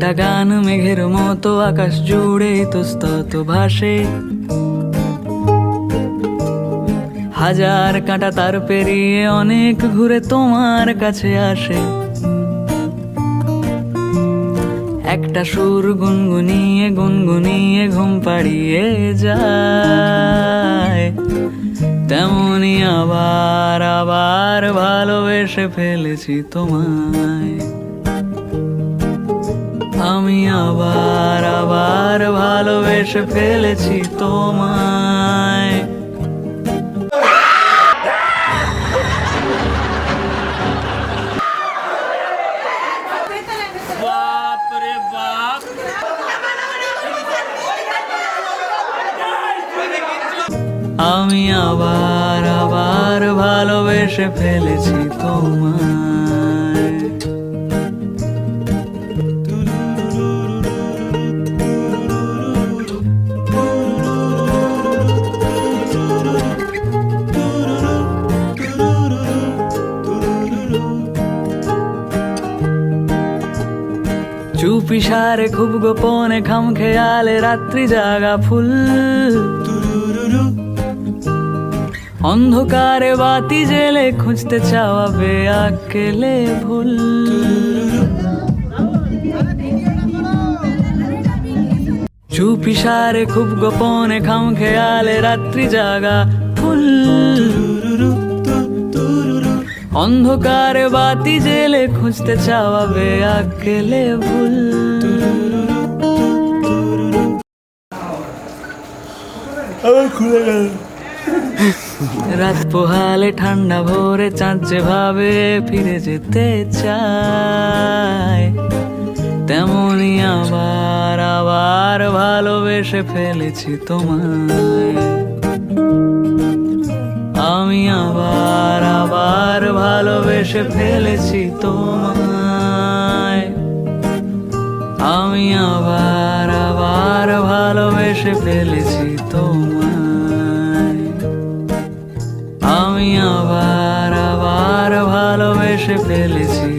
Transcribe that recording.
একটা গান মেঘের মতো আকাশ জুড়ে ইতস্তত ভাসে। হাজার কাঁটা তার পেরিয়ে অনেক ঘুরে তোমার কাছে আসে। একটা সুর গুনগুনিয়ে গুনগুনিয়ে ঘুম পাড়িয়ে যায়। তেমনি আবার আবার ভালোবেসে ফেলেছি তোমায়। আমি আবার আবার ভালোবেসে ফেলেছি তোমায়। আমি আবার আবার ভালোবেসে ফেলেছি তোমায়। চুপি সারে খুব গোপনে খাম খেয়ালে রাত্রি জাগা ফুল। অন্ধকারে বাতি জেলে খুঁজতে চাওয়া বেআকেলে ভুল। চুপি সারে খুব গোপনে খাম খেয়ালে রাত্রি জাগা ফুল। অন্ধকারে বাতি জেলে খুঁজতে চাওয়া বেআকেলে ভুল। রাত পোহালে ঠান্ডা ভোরে চাঁদ যেভাবে ফিরে যেতে চায়। তেমনি আবার আবার ভালোবেসে ফেলেছি তোমায়। আমি আবার ভালোবেসে ফেলেছি তোমায়। আমি আবার আবার ভালোবেসে ফেলেছি তোমায়। আমি আবার আবার ভালোবেসে ফেলেছি